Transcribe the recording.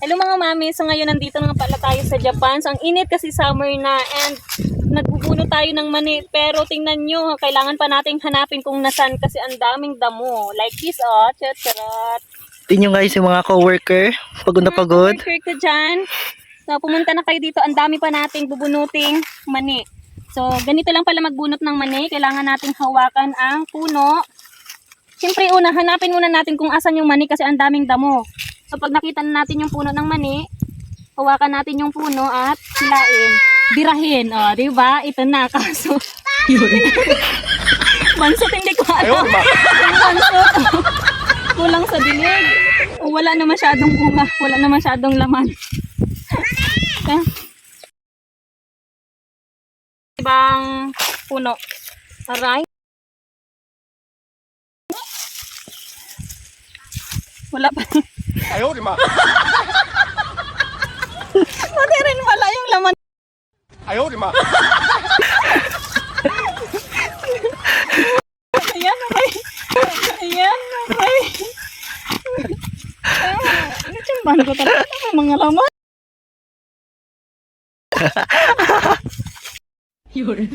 Hello mga mami, so ngayon nandito na pala tayo sa Japan. So ang init kasi summer na and nagbubuno tayo ng mani. Pero tingnan nyo, kailangan pa nating hanapin kung nasan kasi ang daming damo. Like this oh, chat charot. Tingnan guys yung mga coworker. Pagod na pagod. Worker ko dyan. So pumunta na kayo dito, ang dami pa nating bubunuting mani. So ganito lang pala magbunot ng mani. Kailangan nating hawakan ang puno. Siyempre una, hanapin muna natin kung asan yung mani kasi ang daming damo. So pag nakita na natin yung puno ng mani, hawakan natin yung puno at hilain. Birahin, o, di ba? Ito na, kaso. Yun. Bansot, hindi ko alam. Yung bansot. Kulang sa dilig. Wala na masyadong bunga. Wala na masyadong laman. Ibang puno. Aray. Wala pa rin. Ayaw, di ma. Rin wala yung laman. Ayaw, di ma. Ayan, okay. Ayan, okay. Natsimbahan ano ko talaga ano ng mga laman. Yun.